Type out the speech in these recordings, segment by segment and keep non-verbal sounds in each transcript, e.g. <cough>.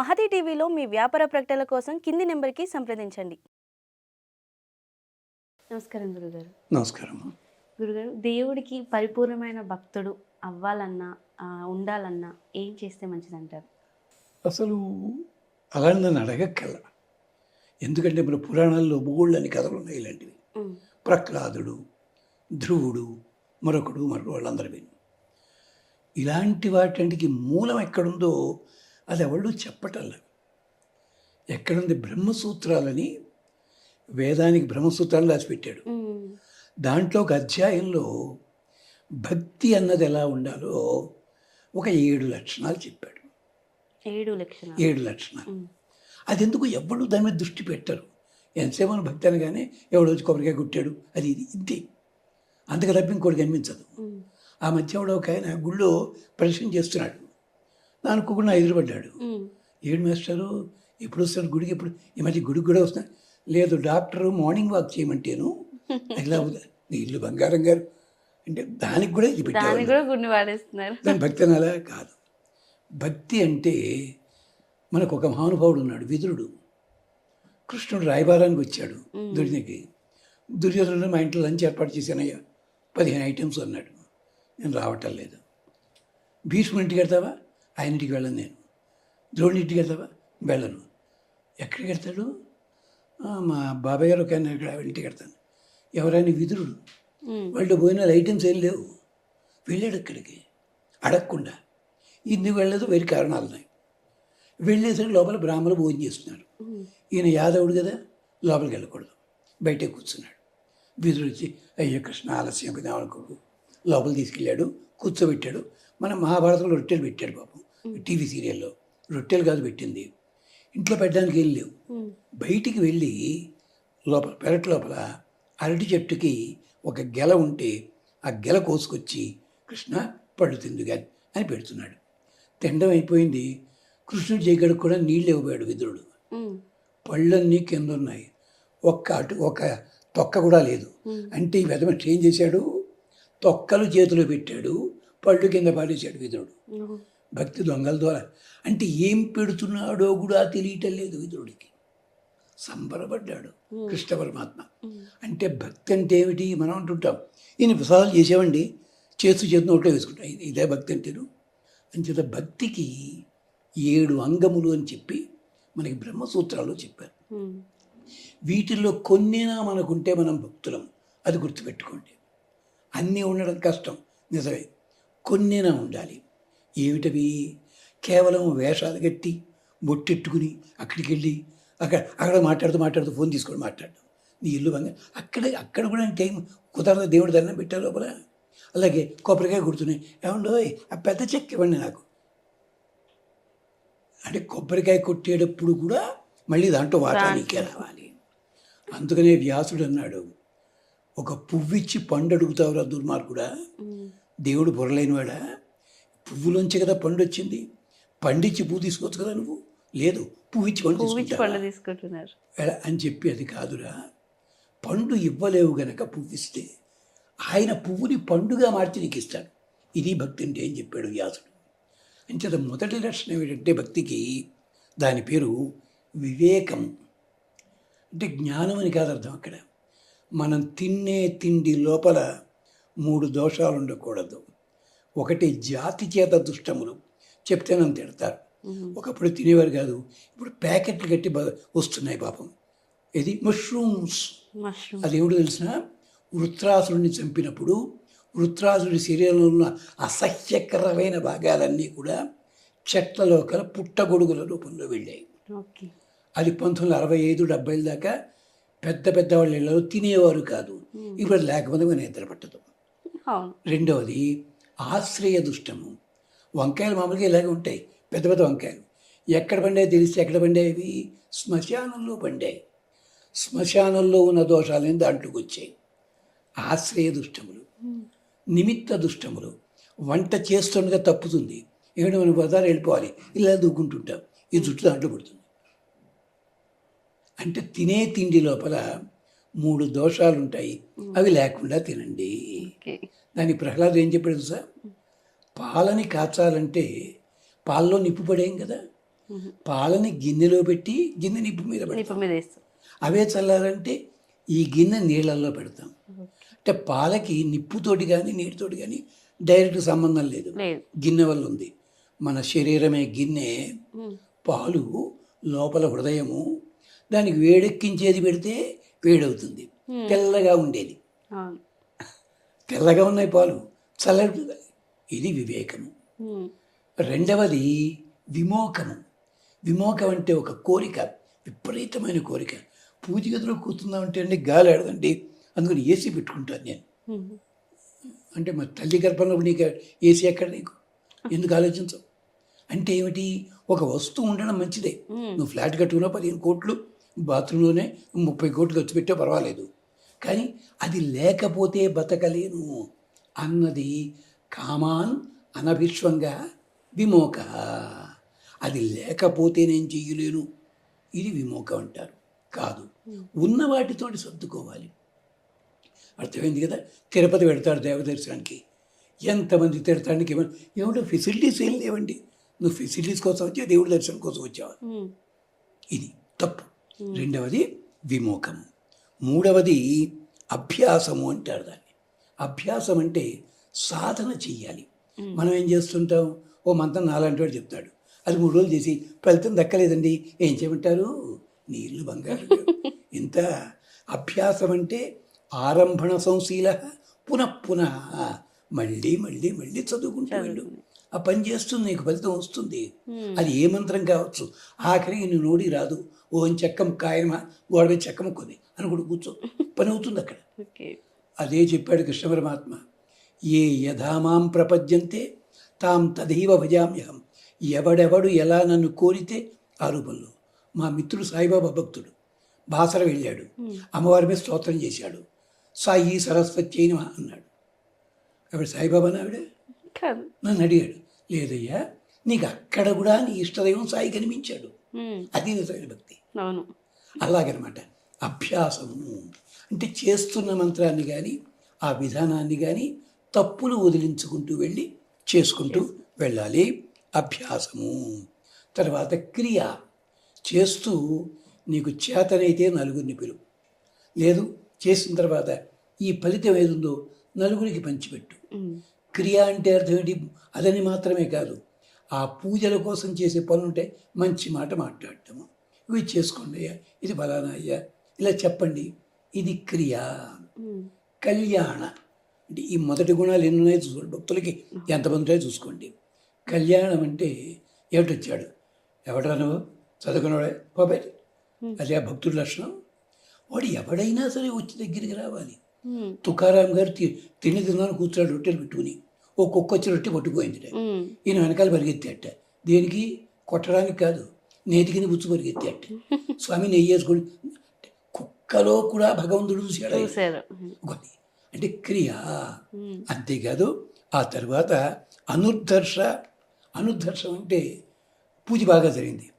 మహతి టీవీలో మీ వ్యాపార ప్రకటనల కోసం కింది నెంబర్కి సంప్రదించండి. నమస్కారం గురుగారు. నమస్కారం. గురుగారు దేవుడికి పరిపూర్ణమైన భక్తుడు అవ్వాలన్నా ఉండాలన్నా ఏం చేస్తే మంచిదంటారు? అసలు అలా నన్ను అడగక్కల ఎందుకంటే మన పురాణాల్లో బోళ్ళని కథలు ఉన్నాయి ఇలాంటివి. ప్రహ్లాదుడు ధ్రువుడు మరొకడు మరొకడు వాళ్ళందరూ ఇలాంటి వాటికి మూలం ఎక్కడుందో అది ఎవళ్ళు చెప్పటల్లా ఎక్కడుంది బ్రహ్మసూత్రాలని వేదానికి బ్రహ్మసూత్రాలు రాసిపెట్టాడు. దాంట్లో ఒక అధ్యాయంలో భక్తి అన్నది ఎలా ఉండాలో ఒక ఏడు లక్షణాలు చెప్పాడు. ఏడు లక్షణాలు. ఏడు లక్షణాలు. అది ఎందుకు ఎవడు దాని మీద దృష్టి పెట్టరు? ఎంతసేపు మన భక్తి అనగానే ఎవడో వచ్చి కొబ్బరికాయ కుట్టాడు. అది ఇది ఇంతే. అంతకు తప్ప ఇంకోటి కనిపించదు ఆ మధ్య ఒక ఆయన గుళ్ళో ప్రదర్శన చేస్తున్నాడు. దానికి కూడా ఎదురుపడ్డాడు. ఉమ్, ఏడు మాస్టరు ఎప్పుడు వస్తాడు గుడికి? ఎప్పుడు? ఈ మధ్య గుడికి కూడా వస్తున్నాడు లేదు డాక్టర్ మార్నింగ్ వాక్ చేయమంటేను. ఇలా నీ ఇల్లు బంగారం గారు. అంటే దానికి కూడా ఇది వాడేస్తున్నారు. దాని భక్తి అనాలా? కాదు. భక్తి అంటే మనకు ఒక మహానుభావుడు ఉన్నాడు విదురుడు. కృష్ణుడు రాయబారానికి వచ్చాడు దుర్యోధనకి దుర్యోధనుడు మా ఇంట్లో లంచ్ ఏర్పాటు చేశానయ్యా. పదిహేను ఐటమ్స్ అన్నాడు. నేను రావటం లేదు. భీష్ముడి ఇంటికి వెళ్తావా? ఆయన ఇంటికి వెళ్ళను నేను. ద్రోణి ఇంటికి వెళ్తావా? వెళ్ళను. ఎక్కడికి వెళ్తాడు? "ఆ, మా బాబాయ్ గారు ఒక ఇక్కడ ఇంటికి వెళ్తాను ఎవరైనా విదురుడు. వాళ్ళు పోయిన ఐటమ్స్ ఏం లేవు. వెళ్ళాడు అక్కడికి. అడగకుండా. ఇందుకు వెళ్ళదు వేరే కారణాలు ఉన్నాయి. వెళ్ళేసరికి లోపల బ్రాహ్మణులు భోజనం చేస్తున్నారు. ఈయన యాదవుడు కదా లోపలికి వెళ్ళకూడదు. బయటే కూర్చున్నాడు. వీధులు వచ్చి అయ్యో కృష్ణ ఆలస్యం అనుకోకు లోపల తీసుకెళ్ళాడు కూర్చోబెట్టాడు. మన మహాభారతంలో రొట్టెలు పెట్టాడు పాపం. టీవీ సీరియల్లో. రొట్టెలు కాదు పెట్టింది. ఇంట్లో పెట్టడానికి ఏం లేవు. బయటికి వెళ్ళి లోపల పెరట్ లోపల అరటి చెట్టుకి ఒక గెల ఉంటే ఆ గెల కోసుకొచ్చి కృష్ణ పళ్ళు తిందుగా అని పెడుతున్నాడు. తినడం అయిపోయింది. కృష్ణుడు జయగడికి కూడా నీళ్ళు ఇవ్వబోయాడు విదురుడు. పళ్ళన్నీ కింద ఉన్నాయి. ఒక్క అటు ఒక తొక్క కూడా లేదు. అంటే ఈ విధమ ఏం చేశాడు? తొక్కలు చేతిలో పెట్టాడు పళ్ళు కింద పాడేశాడు విదురుడు. భక్తి దొంగల ద్వారా. అంటే ఏం పెడుతున్నాడో కూడా తెలియటం లేదు విదురుడికి. సంబరపడ్డాడు కృష్ణ పరమాత్మ. అంటే భక్తి అంటే ఏమిటి మనం అంటుంటాం. ఈయన ప్రసాదాలు చేసేవండి చేస్తూ చేతి నోట్లో వేసుకుంటాం. ఇది- భక్తి అంటేను. అంచేత భక్తికి ఏడు అంగములు అని చెప్పి మనకి బ్రహ్మసూత్రాలు చెప్పారు. వీటిల్లో కొన్నినా మనకుంటే మనం భక్తులం. అది గుర్తుపెట్టుకోండి. అన్నీ ఉండడం కష్టం. నిజమే. కొన్నినా ఉండాలి? ఏమిటవి? కేవలం వేషాలు కట్టి బొట్టెట్టుకుని అక్కడికి వెళ్ళి అక్కడ అక్కడ మాట్లాడుతూ మాట్లాడుతూ ఫోన్ తీసుకొని మాట్లాడడం. నీ ఇల్లు బంగా అక్కడ అక్కడ కూడా టైం కుదరదు. దేవుడి దండం పెట్టారు లోపల. అలాగే కొబ్బరికాయ కుడుతున్నాయి ఏమండో ఆ పెద్ద చెక్క ఇవ్వండి నాకు. అంటే కొబ్బరికాయ కొట్టేటప్పుడు కూడా మళ్ళీ దాంట్లో వాటానికే రావాలి. అందుకనే వ్యాసుడు అన్నాడు ఒక పువ్విచ్చి పండు అడుగుతావురా దుర్మార్గుడా. దేవుడు పొరలేనివాడా పువ్వులోంచి కదా పండు వచ్చింది పండిచ్చి పువ్వు తీసుకోవచ్చు కదా నువ్వు? లేదు పువ్వు ఇచ్చి పండు? పళ్ళు తీసుకుంటున్నారు అని చెప్పి అది కాదురా. పండు ఇవ్వలేవు గనక పువ్వు ఇస్తే ఆయన పువ్వుని పండుగా మార్చి నీకు ఇస్తాడు. ఇది భక్తి అంటే అని చెప్పాడు వ్యాసుడు. అంచేత మొదటి లక్షణం ఏంటంటే భక్తికి దాని పేరు వివేకం. అంటే జ్ఞానం అని కాదు అర్థం అక్కడ. మనం తినే తిండి లోపల మూడు దోషాలు ఉండకూడదు ఒకటి జాతి చేత దుష్టములు. చెప్తే నన్ను తిడతారు. ఒకప్పుడు తినేవారు కాదు. ఇప్పుడు ప్యాకెట్లు కట్టి వస్తున్నాయి పాపం. ఇది మష్రూమ్స్ మష్రూమ్ అది ఏమిటో తెలిసిన వృత్రాసురుడిని చంపినప్పుడు వృత్రాసుడి శరీరంలో ఉన్న అసహ్యకరమైన భాగాలన్నీ కూడా చెట్లలో కల పుట్టగొడుగుల రూపంలో వెళ్ళాయి. అది పంతొమ్మిది వందల అరవై ఐదు డెబ్బైల దాకా పెద్ద పెద్ద వాళ్ళ ఇళ్ళలో తినేవారు కాదు. ఇప్పుడు లేకపోతే మన నిద్ర పట్టదు. రెండవది ఆశ్రయ దుష్టము. వంకాయలు మామూలుగా ఇలాగే ఉంటాయి. పెద్ద పెద్ద వంకాయలు. ఎక్కడ పండాయి తెలిస్తే ఎక్కడ పండేవి శ్మశానంలో పండాయి. శ్మశానంలో ఉన్న దోషాలని దాంట్లోకి వచ్చాయి. ఆశ్రయ దుష్టములు. నిమిత్త దుష్టములు. వంట చేస్తుండగా తప్పుతుంది. ఏడు మనం బజారు వెళ్ళిపోవాలి. ఇలా దూకుంటుంటాం. ఈ జుట్టు దాంట్లో పడుతుంది. అంటే తినే తిండి లోపల మూడు దోషాలు ఉంటాయి అవి లేకుండా తినండి. దాని ప్రహ్లాదు ఏం చెప్పాడు సార్ పాలని కాచాలంటే పాలలో నిప్పు పడేం కదా. పాలని గిన్నెలో పెట్టి గిన్నె నిప్పు మీద పెడతాం. అవే చల్లారంటే ఈ గిన్నె నీళ్ళల్లో పెడతాం. అంటే పాలకి నిప్పుతోటి కానీ నీటితోటి కానీ డైరెక్ట్ సంబంధం లేదు. గిన్నె వల్ల ఉంది. మన శరీరమే గిన్నె. పాలు లోపల హృదయము దానికి వేడెక్కించేది పెడితే వేడవుతుంది. తెల్లగా ఉండేది. తెల్లగా ఉన్నాయి పాలు. చల్లటి ఇది వివేకము. రెండవది విమోకము. విమోకం అంటే ఒక కోరిక విపరీతమైన కోరిక. పూజ గదిలో కూర్చుందామంటే అండి గాలి ఆడదండి. అందుకని ఏసీ పెట్టుకుంటాను నేను. అంటే మరి తల్లి గర్భంలో నీకు ఏసీ ఎక్కడ నీకు? ఎందుకు ఆలోచించవు? అంటే ఏమిటి? ఒక వస్తువు ఉండడం మంచిదే. నువ్వు ఫ్లాట్ కట్టుకున్నా పదిహేను కోట్లు బాత్రూంలోనే ముప్పై కోట్లు ఖర్చు పెట్టే పర్వాలేదు. కానీ అది లేకపోతే బతకలేను అన్నది కామాన్ అనభిశ్వంగా విమోక. అది లేకపోతే నేను చెయ్యలేను. ఇది విమోకం అంటారు. కాదు. ఉన్న వాటితోటి సర్దుకోవాలి. అర్థమైంది కదా? తిరుపతి వెళ్తాడు దేవదర్శనానికి. ఎంతమంది తిడతానికి ఏమన్నా ఏమిటో ఫెసిలిటీస్ ఏం లేవండి. నువ్వు ఫెసిలిటీస్ కోసం వచ్చావు దేవుడి దర్శనం కోసం వచ్చావా. ఇది తప్పు. రెండవది విమోకము మూడవది అభ్యాసము అంటారు దాన్ని. అభ్యాసం అంటే సాధన చెయ్యాలి. మనం ఏం చేస్తుంటాం? ఓ మంత్రం నాలాంటి వాడు చెప్తాడు. అది మూడు రోజులు చేసి ఫలితం దక్కలేదండి. ఏం చేయమంటారు? నీళ్ళు బంగారు. <laughs> ఇంత అభ్యాసం అంటే ఆరంభణ సంశీల పునః పునః మళ్ళీ మళ్ళీ మళ్ళీ చదువుకుంటూ వెళ్ళు. ఆ పని చేస్తుంది నీకు ఫలితం వస్తుంది. అది ఏ మంత్రం కావచ్చు. ఆఖరికి నువ్వు నోడి రాదు. ఓ చెక్కం కాయమా గోడ మీద చెక్క ముక్కుంది అని కూడా కూర్చో. పని అవుతుంది అక్కడ. అదే చెప్పాడు కృష్ణ పరమాత్మ. ఏ యథామాం ప్రపద్యంతే తాం తదైవ భజామ్యహం. ఎవడెవడు ఎలా నన్ను కోరితే ఆ రూపంలో. మా మిత్రుడు సాయిబాబా భక్తుడు. బాసర వెళ్ళాడు. అమ్మవారి మీద స్తోత్రం చేశాడు. సాయి సరస్వతి అయిన అన్నాడు. ఆవిడ సాయిబాబా ఆవిడే కాదు నన్ను అడిగాడు లేదయ్యా నీకు అక్కడ కూడా నీ ఇష్టదైవం సాయి కనిపించాడు. అది నిజమైన భక్తి. అవును. అలాగనమాట అభ్యాసము అంటే చేస్తున్న మంత్రాన్ని కానీ ఆ విధానాన్ని కానీ తప్పులు వదిలించుకుంటూ వెళ్ళి చేసుకుంటూ వెళ్ళాలి. అభ్యాసము. తర్వాత క్రియ. చేస్తూ నీకు చేతనైతే నలుగురిని పిలువు లేదు చేసిన తర్వాత ఈ ఫలితం ఏదుందో నలుగురికి పంచిపెట్టు. క్రియ అంటే అర్థం ఏంటి? అదని మాత్రమే కాదు. ఆ పూజల కోసం చేసే పనులుంటే మంచి మాట మాట్లాడటము. ఇవి చేసుకోండి అయ్యా ఇది ఫలానా అయ్యా ఇలా చెప్పండి. ఇది క్రియ. కళ్యాణ. అంటే ఈ మొదటి గుణాలు ఎన్ని ఉన్నాయో చూసుకోండి. భక్తులకి ఎంతమంది ఉంటాయో చూసుకోండి. కళ్యాణం అంటే ఏమిటి వచ్చాడు ఎవడరా నువ్వు? చదువుకున్నాడే పోబేటి అదే ఆ భక్తుడి లక్షణం. వాడు ఎవడైనా సరే వచ్చి దగ్గరికి రావాలి. తుకారాం గారు తి- తిండి తిన్నాను కూర్చున్నాడు రొట్టెలు పెట్టుకుని. ఓ కుక్క వచ్చి రొట్టె పట్టుకుపోయింది. ఈయన వెనకాల పరిగెత్తాట దేనికి? కొట్టడానికి కాదు. నేతికిని బుచ్చు పరిగెత్తాట <laughs> స్వామి నెయ్యి వేసుకోండి కుక్కలో కూడా భగవంతుడు చూశాడు ఒకటి అంటే క్రియ. అంతేకాదు ఆ తర్వాత అనుద్ధర్ష అనుద్ధర్షం అంటే పూజ బాగా జరిగింది.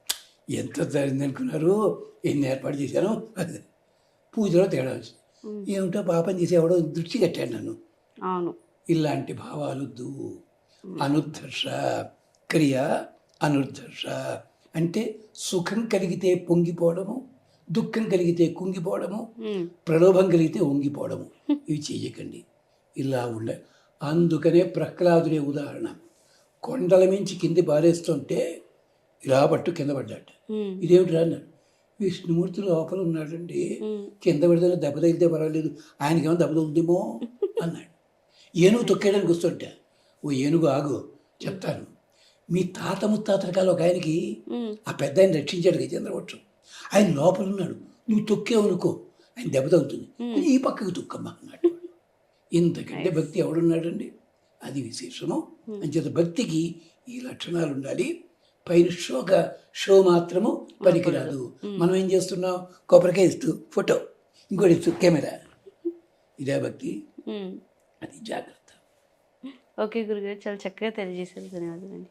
ఎంత జరిగింది అనుకున్నారు? ఎన్ని ఏర్పాటు చేశాను? అది. పూజలో తేడా వచ్చింది. ఏమిటో పాపం చేసి ఎవడో దృష్టి కట్టాడు నన్ను. అవును. ఇలాంటి భావాలొద్దు. అనుద్ధర్ష క్రియ అనుద్ధర్ష అంటే సుఖం కలిగితే పొంగిపోవడము దుఃఖం కలిగితే కుంగిపోవడము. ప్రలోభం కలిగితే వంగిపోవడము. ఇవి చెయ్యకండి ఇలా ఉండ అందుకనే ప్రహ్లాదుడే ఉదాహరణ. కొండల మించి కింది పారేస్తుంటే ఇలా పట్టు కింద పడ్డాట ఉమ్. ఇదేమిటి అన్నాడు. విష్ణుమూర్తి లోపల ఉన్నాడండి. కింద పెడితే దెబ్బ తగిలితే పర్వాలేదు. ఆయనకేమో దెబ్బ తగులుతుందేమో అన్నాడు. ఏనుగు తొక్కేయడానికి వస్తుంటే ఓ ఏనుగు ఆగు చెప్తాను. మీ తాత ముత్తాతల కాలం ఒక ఆయనకి. ఆ పెద్ద ఆయన రక్షించాడు గజేంద్రవక్షం. ఆయన లోపల ఉన్నాడు. నువ్వు తొక్కేవు అనుకో ఆయన దెబ్బ తగ్గుతుంది ఈ పక్కకు తొక్కమ్మా అన్నాడు. ఇంతకంటే భక్తి ఎవడున్నాడండి? అది విశేషము. అంచేత భక్తికి ఈ లక్షణాలు ఉండాలి పైన షోక షో మాత్రము పనికిరాదు. మనం ఏం చేస్తున్నాం? కొబ్బరికాయ ఇస్తూ ఫోటో ఇంకోటి ఇస్తూ కెమెరా. ఇదే భక్తి. అది జాగ్రత్త. ఓకే గురుగారు చాలా చక్కగా తెలియజేశారు. ధన్యవాదాలండి